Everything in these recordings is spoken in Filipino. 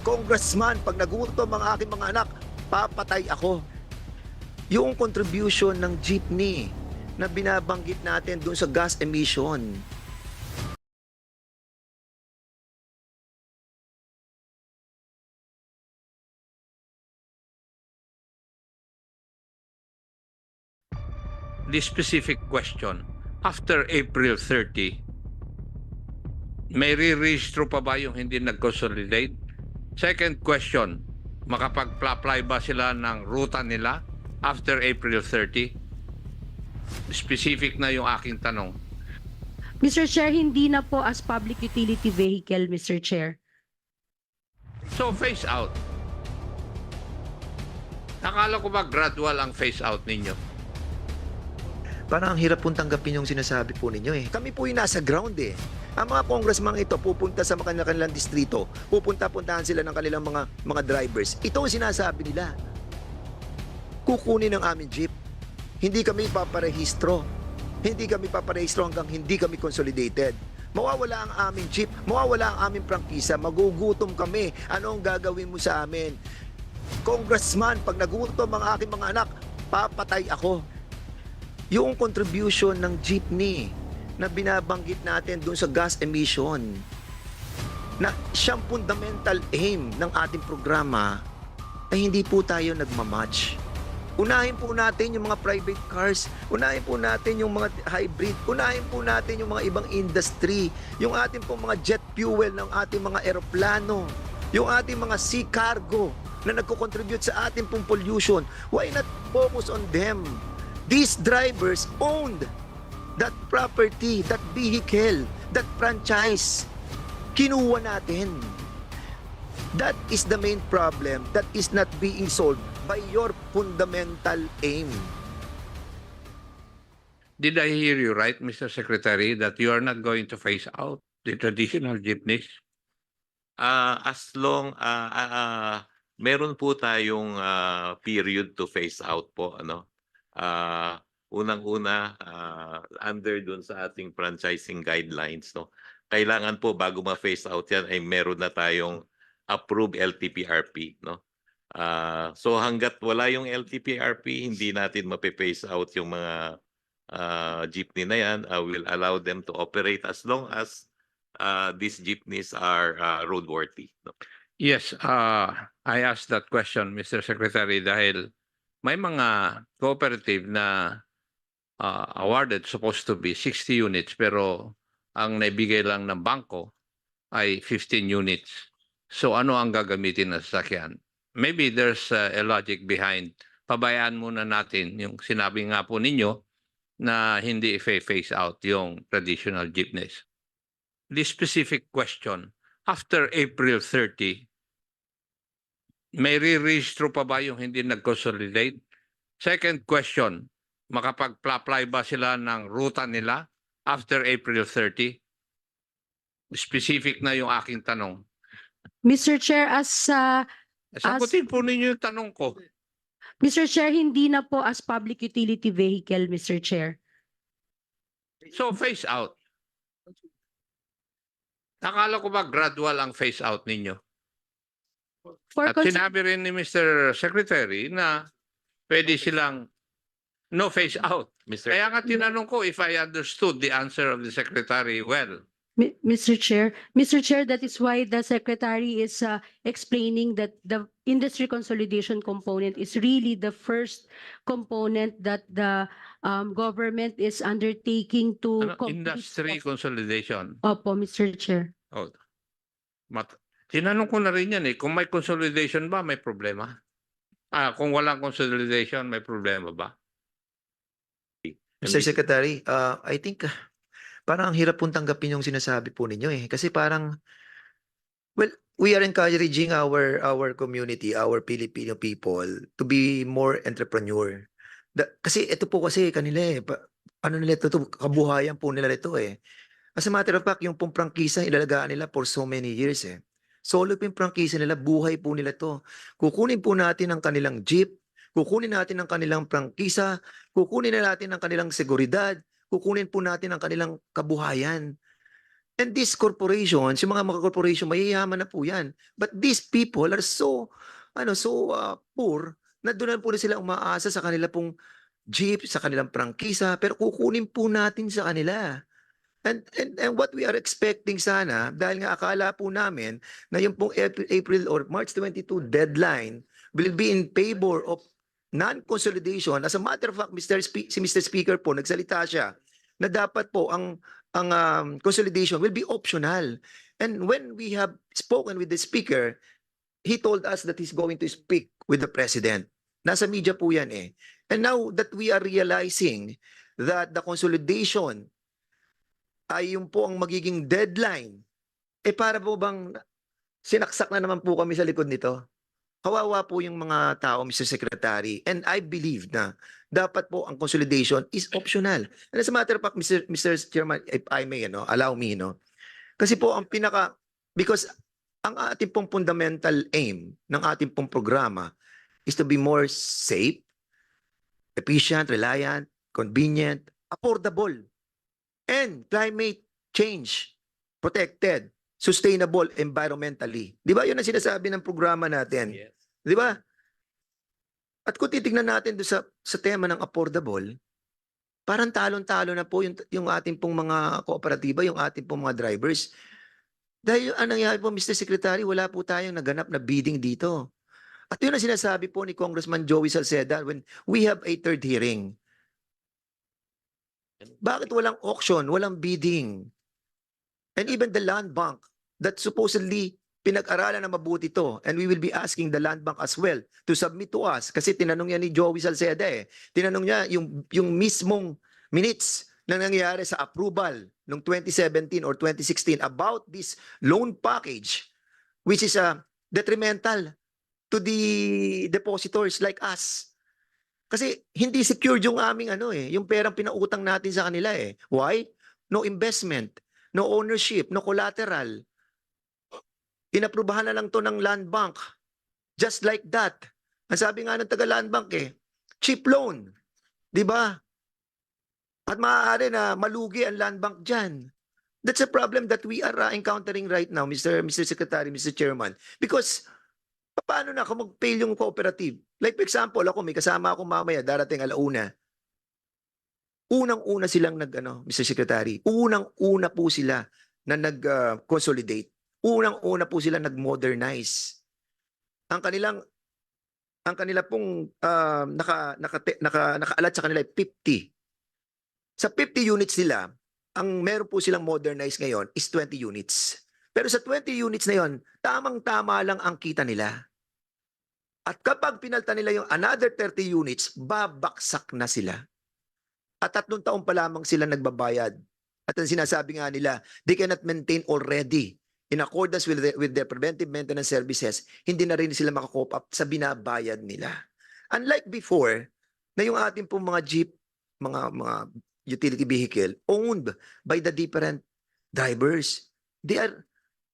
Congressman, pag nagutom ang aking mga anak, papatay ako. Yung contribution ng jeepney na binabanggit natin doon sa gas emission. this specific question, after April 30, may re-registro pa ba yung hindi nag-consolidate? Second question, makapag-apply ba sila ng ruta nila after April 30? Specific na yung aking tanong. Mr. Chair, hindi na po as public utility vehicle, Mr. Chair. So, phase out. Nakala ko ba gradual ang phase out ninyo? Parang ang hirap pong tanggapin yung sinasabi po ninyo eh. Kami po yung nasa ground eh. Ang mga congressman ito pupunta sa mga kanilang distrito, pupunta-puntahan sila ng kanilang mga mga drivers. Ito ang sinasabi nila. Kukunin ang aming jeep. Hindi kami paparehistro. Hindi kami paparehistro hanggang hindi kami consolidated. Mawawala ang aming jeep, mawawala ang aming prangkisa, magugutom kami. Ano ang gagawin mo sa amin? Congressman, pag nagutom ang aking mga anak, papatay ako yung contribution ng jeepney na binabanggit natin doon sa gas emission na siyang fundamental aim ng ating programa ay hindi po tayo nagmamatch. Unahin po natin yung mga private cars, unahin po natin yung mga hybrid, unahin po natin yung mga ibang industry, yung ating po mga jet fuel ng ating mga eroplano, yung ating mga sea cargo na nagko-contribute sa ating pong pollution. Why not focus on them? These drivers owned that property, that vehicle, that franchise. Kinuha natin. That is the main problem that is not being solved by your fundamental aim. Did I hear you right, Mr. Secretary, that you are not going to phase out the traditional jeepneys? Ah, as long ah ah, ah, meron po tayong ah, period to phase out po ano. Ah, unang-una ah, under dun sa ating franchising guidelines no. Kailangan po bago ma-phase out 'yan ay meron na tayong approved LTPRP no. Ah, so hangga't wala yung LTPRP, hindi natin mape-phase out yung mga ah, jeepney na 'yan. Ah, we'll allow them to operate as long as uh, these jeepneys are uh, roadworthy. No? Yes, uh, I asked that question, Mr. Secretary, dahil may mga cooperative na uh, awarded supposed to be 60 units pero ang naibigay lang ng bangko ay 15 units. So ano ang gagamitin na sasakyan? Maybe there's uh, a logic behind pabayaan muna natin yung sinabi nga po ninyo na hindi i-phase out yung traditional jeepneys. This specific question, after April 30, may re-registro pa ba yung hindi nag-consolidate? Second question, makapag-apply ba sila ng ruta nila after April 30? Specific na yung aking tanong. Mr. Chair, as uh, Sagutin po ninyo yung tanong ko. Mr. Chair, hindi na po as public utility vehicle, Mr. Chair. So, phase out. Nakala ko ba gradual ang phase out ninyo? For At sinabi rin ni Mr. Secretary na pwede silang no phase out. Mr. Kaya nga tinanong ko if I understood the answer of the Secretary well. Mi- Mr. Chair, Mr. Chair, that is why the Secretary is uh, explaining that the industry consolidation component is really the first component that the um, government is undertaking to Ano, complete- industry consolidation. Opo, Mr. Chair. Oh. Mat tinanong ko na rin yan eh, kung may consolidation ba, may problema? Ah, kung walang consolidation, may problema ba? Mr. Secretary, uh, I think uh, parang ang hirap pong tanggapin yung sinasabi po ninyo eh. Kasi parang, well, we are encouraging our our community, our Filipino people to be more entrepreneur. Da- kasi ito po kasi kanila eh, pa- ano nila ito, ito, kabuhayan po nila ito eh. As a matter of fact, yung pong prangkisa, ilalagaan nila for so many years eh. Solo po yung prangkisa nila, buhay po nila to. Kukunin po natin ang kanilang jeep, kukunin natin ang kanilang prangkisa, kukunin na natin ang kanilang seguridad, kukunin po natin ang kanilang kabuhayan. And these corporations, yung mga mga corporation, mayayaman na po yan. But these people are so, ano, so uh, poor na doon po na sila umaasa sa kanila pong jeep, sa kanilang prangkisa, pero kukunin po natin sa kanila. And, and, and what we are expecting sana, dahil nga akala po namin na yung pong April, April or March 22 deadline will be in favor of non-consolidation. As a matter of fact, Mr. Spe- si Mr. Speaker po, nagsalita siya na dapat po ang ang um, consolidation will be optional. And when we have spoken with the speaker, he told us that he's going to speak with the president. Nasa media po yan eh. And now that we are realizing that the consolidation ay yung po ang magiging deadline, eh para po bang sinaksak na naman po kami sa likod nito? Kawawa po yung mga tao, Mr. Secretary. And I believe na dapat po ang consolidation is optional. And as a matter of fact, Mr. Mr. Chairman, if I may, ano, allow me, no? Kasi po ang pinaka, because ang ating pong fundamental aim ng ating pong programa is to be more safe, efficient, reliant, convenient, affordable, and climate change protected, sustainable environmentally. Di ba yun ang sinasabi ng programa natin? Di ba? At kung titignan natin doon sa, sa tema ng affordable, parang talon-talo na po yung, yung ating pong mga kooperatiba, yung ating pong mga drivers. Dahil ang nangyari po, Mr. Secretary, wala po tayong naganap na bidding dito. At yun ang sinasabi po ni Congressman Joey Salceda when we have a third hearing. Bakit walang auction, walang bidding? And even the land bank that supposedly pinag-aralan na mabuti to and we will be asking the land bank as well to submit to us kasi tinanong niya ni Joey Salceda eh. Tinanong niya yung, yung mismong minutes na nangyari sa approval noong 2017 or 2016 about this loan package which is a detrimental to the depositors like us. Kasi hindi secured yung aming ano eh, yung perang pinautang natin sa kanila eh. Why? No investment, no ownership, no collateral. Inaprubahan na lang to ng land bank. Just like that. Ang sabi nga ng taga land bank eh, cheap loan. 'Di ba? At maaari na malugi ang land bank diyan. That's a problem that we are uh, encountering right now, Mr. Mr. Secretary, Mr. Chairman. Because paano na kung mag-fail yung cooperative? Like for example, ako may kasama ako mamaya darating alauna. Unang-una silang nag ano, Mr. Secretary, unang-una po sila na nag-consolidate. Unang-una po sila nag-modernize. Ang kanilang ang kanila pong ah, naka, naka, naka, nakaalat sa kanila ay 50. Sa 50 units nila, ang meron po silang modernize ngayon is 20 units. Pero sa 20 units na yon, tamang-tama lang ang kita nila. At kapag pinalta nila yung another 30 units, babaksak na sila. At tatlong taon pa lamang sila nagbabayad. At ang sinasabi nga nila, they cannot maintain already in accordance with, the, with their preventive maintenance services, hindi na rin sila makakope up sa binabayad nila. Unlike before, na yung ating pong mga jeep, mga, mga utility vehicle owned by the different drivers. They are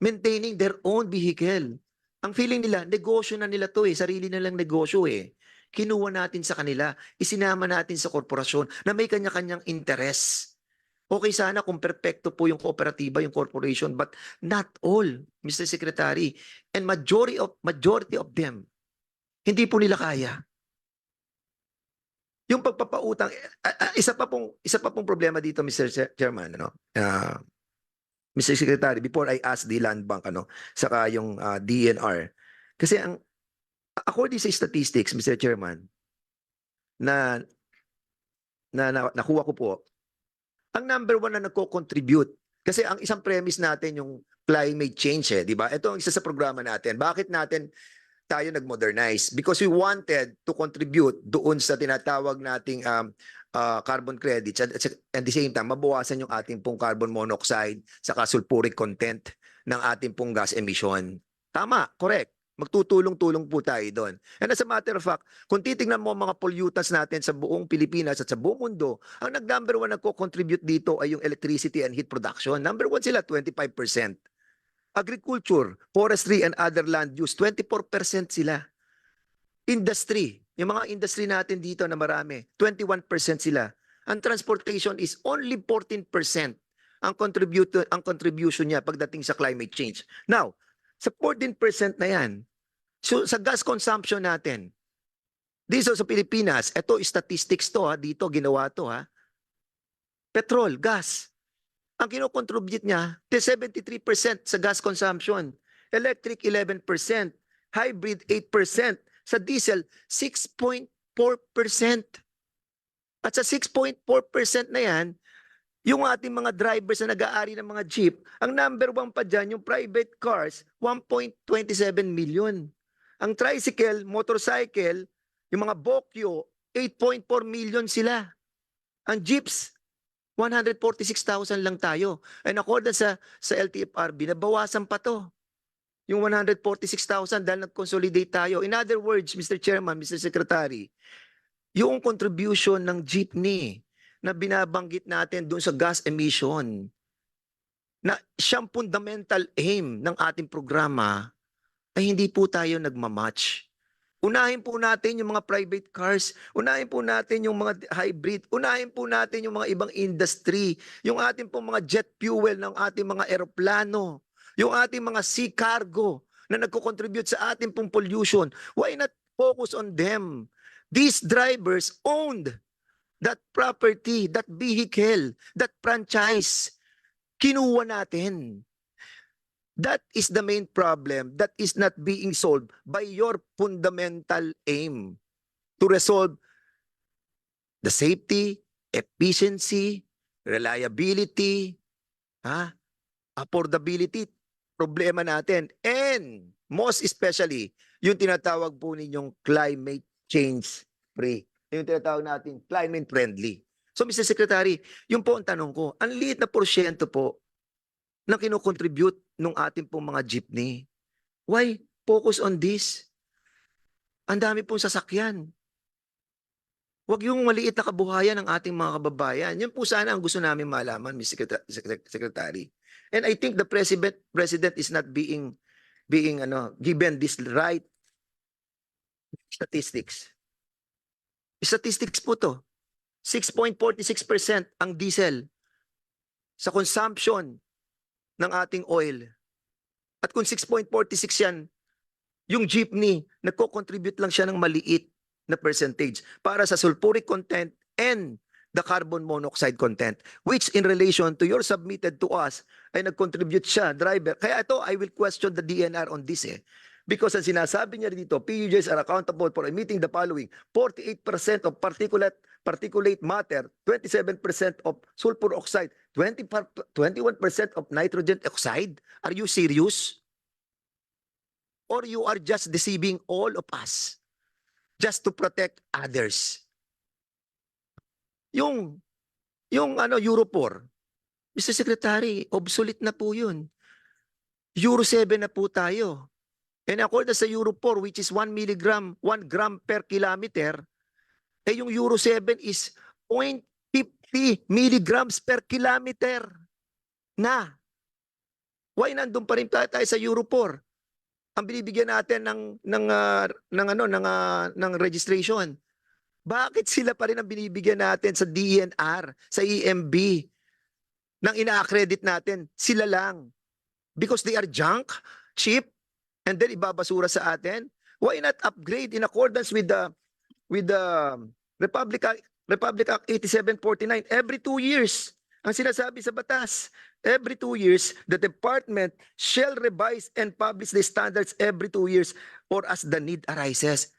maintaining their own vehicle. Ang feeling nila, negosyo na nila to eh, sarili na lang negosyo eh. Kinuha natin sa kanila, isinama natin sa korporasyon na may kanya-kanyang interes. Okay sana kung perpekto po yung kooperatiba, yung corporation, but not all, Mr. Secretary. And majority of majority of them, hindi po nila kaya. Yung pagpapautang, ah, ah, isa pa pong isa pa pong problema dito, Mr. Chair- Chairman, ano? ah, Mr. Secretary, before I ask the Land Bank, ano, saka yung ah, DNR. Kasi ang according sa statistics, Mr. Chairman, na na, na nakuha ko po, ang number one na nagko-contribute kasi ang isang premise natin yung climate change eh, di ba? Ito ang isa sa programa natin. Bakit natin tayo nag-modernize? Because we wanted to contribute doon sa tinatawag nating um, uh, carbon credits at, at the same time, mabawasan yung ating pong carbon monoxide saka sulfuric content ng ating pong gas emission. Tama, correct. Magtutulong-tulong po tayo doon. And as a matter of fact, kung titingnan mo mga pollutants natin sa buong Pilipinas at sa buong mundo, ang nag-number one nagko-contribute dito ay yung electricity and heat production. Number one sila, 25%. Agriculture, forestry, and other land use, 24% sila. Industry, yung mga industry natin dito na marami, 21% sila. Ang transportation is only 14%. ang contribute ang contribution niya pagdating sa climate change. Now, sa 14% na yan, so sa gas consumption natin, dito sa Pilipinas, ito statistics to ha, dito ginawa to ha. Petrol, gas. Ang kinocontribute niya, 73% sa gas consumption. Electric 11%, hybrid 8%, sa diesel 6.4%. At sa 6.4% na yan, yung ating mga drivers na nag-aari ng mga jeep, ang number one pa dyan, yung private cars, 1.27 million. Ang tricycle, motorcycle, yung mga bokyo, 8.4 million sila. Ang jeeps, 146,000 lang tayo. And according sa, sa LTFRB, nabawasan pa to. Yung 146,000 dahil nag-consolidate tayo. In other words, Mr. Chairman, Mr. Secretary, yung contribution ng jeepney na binabanggit natin doon sa gas emission na siyang fundamental aim ng ating programa ay hindi po tayo nagmamatch. Unahin po natin yung mga private cars, unahin po natin yung mga hybrid, unahin po natin yung mga ibang industry, yung ating po mga jet fuel ng ating mga eroplano, yung ating mga sea cargo na nagko-contribute sa ating pong pollution. Why not focus on them? These drivers owned that property, that vehicle, that franchise. Kinuha natin. That is the main problem that is not being solved by your fundamental aim to resolve the safety, efficiency, reliability, ha? affordability, problema natin. And most especially, yung tinatawag po ninyong climate change free. Yung tinatawag natin climate friendly. So Mr. Secretary, yung po ang tanong ko, ang liit na porsyento po na kinocontribute ng ating pong mga jeepney. Why focus on this? Ang dami pong sasakyan. Huwag yung maliit na kabuhayan ng ating mga kababayan. Yan po sana ang gusto namin malaman, Mr. Secreta- Secre- Secretary. And I think the president president is not being being ano given this right statistics. Statistics po to. 6.46% ang diesel sa consumption ng ating oil. At kung 6.46 yan, yung jeepney, nagko-contribute lang siya ng maliit na percentage para sa sulfuric content and the carbon monoxide content which in relation to your submitted to us ay nag-contribute siya, driver. Kaya ito, I will question the DNR on this eh. Because ang sinasabi niya dito, PUJs are accountable for emitting the following 48% of particulate particulate matter, 27% of sulfur oxide, 20 par- 21% of nitrogen oxide. Are you serious? Or you are just deceiving all of us just to protect others? Yung yung ano Euro 4, Mr. Secretary, obsolete na po 'yun. Euro 7 na po tayo. And according sa Euro 4 which is 1 milligram, 1 gram per kilometer, eh yung Euro 7 is 0.50 milligrams per kilometer na. Why nandun pa rin tayo, tayo sa Euro 4? Ang binibigyan natin ng ng ah, ng ano ng ah, ng registration. Bakit sila pa rin ang binibigyan natin sa DNR, sa EMB? Nang ina-accredit natin, sila lang. Because they are junk, cheap, and then ibabasura sa atin? Why not upgrade in accordance with the with the Republic Act, Republic Act 8749 every two years? Ang sinasabi sa batas, every two years, the department shall revise and publish the standards every two years or as the need arises.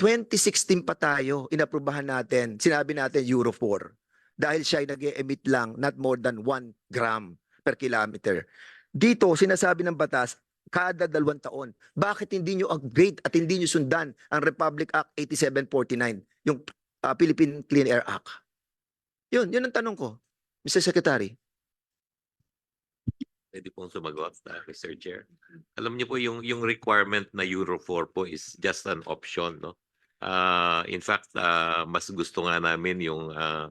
2016 pa tayo, inaprubahan natin, sinabi natin Euro 4. Dahil siya ay nag emit lang not more than 1 gram per kilometer. Dito, sinasabi ng batas, kada dalawang taon. Bakit hindi nyo upgrade at hindi nyo sundan ang Republic Act 8749, yung ah, Philippine Clean Air Act? Yun, yun ang tanong ko, Mr. Secretary. Pwede pong sumagot, uh, Mr. Chair. Alam niyo po yung yung requirement na Euro 4 po is just an option, no? Uh, in fact, uh, mas gusto nga namin yung uh,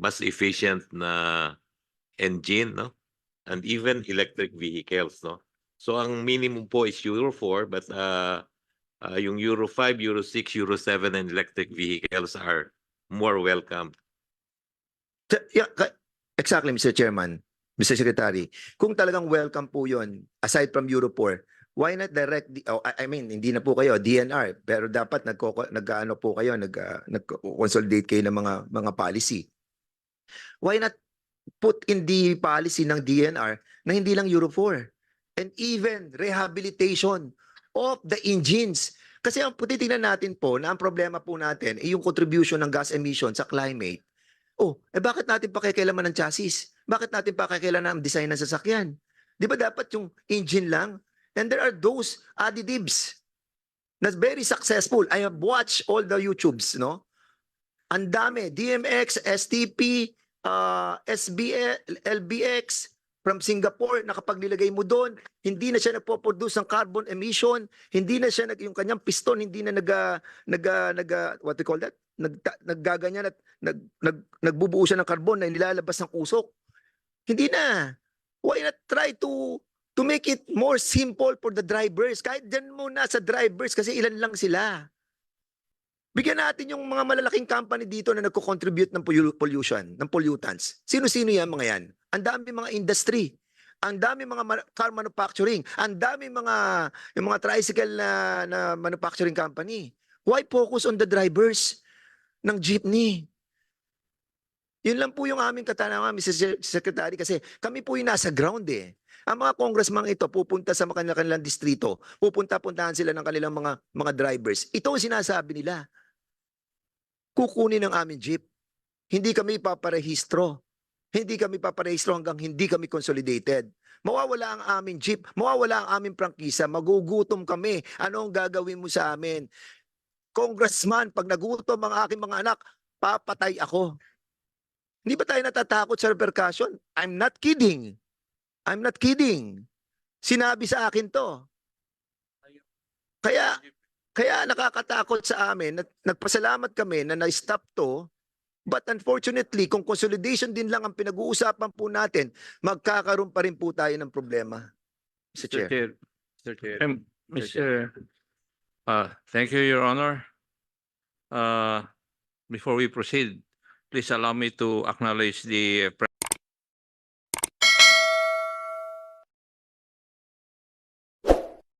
mas efficient na engine, no? And even electric vehicles, no? So ang minimum po is Euro 4 but uh, uh, yung Euro 5, Euro 6, Euro 7 and electric vehicles are more welcome. Yeah, exactly, Mr. Chairman. Mr. Secretary, kung talagang welcome po yon aside from Europol, why not direct, the- oh, I mean, hindi na po kayo, DNR, pero dapat nagko, nag-ano po kayo, ah, nag-consolidate kayo ng mga, mga policy. Why not put in the policy ng DNR na hindi lang Euro 4 and even rehabilitation of the engines. Kasi ang titingnan natin po na ang problema po natin ay yung contribution ng gas emission sa climate. Oh, eh bakit natin pakikialaman ng chassis? Bakit natin pakikialaman ng design ng sasakyan? Di ba dapat yung engine lang? And there are those additives na very successful. I have watched all the YouTubes, no? Ang dami. DMX, STP, uh, SBL, LBX, from Singapore na kapag nilagay mo doon, hindi na siya nagpo-produce ng carbon emission, hindi na siya nag yung kanyang piston hindi na nag nag nag what do you call that? Nag naggaganyan at nag, nag nagbubuo siya ng carbon na nilalabas ng usok. Hindi na. Why not try to to make it more simple for the drivers? Kahit dyan muna sa drivers kasi ilan lang sila. Bigyan natin yung mga malalaking company dito na nagko-contribute ng pollu- pollution, ng pollutants. Sino-sino yan mga yan? Ang dami mga industry. Ang dami mga car manufacturing. Ang dami mga yung mga tricycle na, na manufacturing company. Why focus on the drivers ng jeepney? Yun lang po yung aming katanungan, Mr. Se- Secretary, kasi kami po yung nasa ground eh. Ang mga congressman ito pupunta sa mga kanilang distrito, pupunta-puntahan sila ng kanilang mga mga drivers. Ito ang sinasabi nila. Kukunin ng aming jeep. Hindi kami paparehistro. Hindi kami paparehistro hanggang hindi kami consolidated. Mawawala ang aming jeep, mawawala ang aming prangkisa, magugutom kami. Ano ang gagawin mo sa amin? Congressman, pag nagutom ang aking mga anak, papatay ako. Hindi ba tayo natatakot sa repercussion? I'm not kidding. I'm not kidding. Sinabi sa akin to. Kaya kaya nakakatakot sa amin, nag- nagpasalamat kami na na-stop to, but unfortunately, kung consolidation din lang ang pinag-uusapan po natin, magkakaroon pa rin po tayo ng problema. Mr. Chair. Mr. Chair. Um, Mr. Uh, thank you, Your Honor. Uh, before we proceed, please allow me to acknowledge the uh,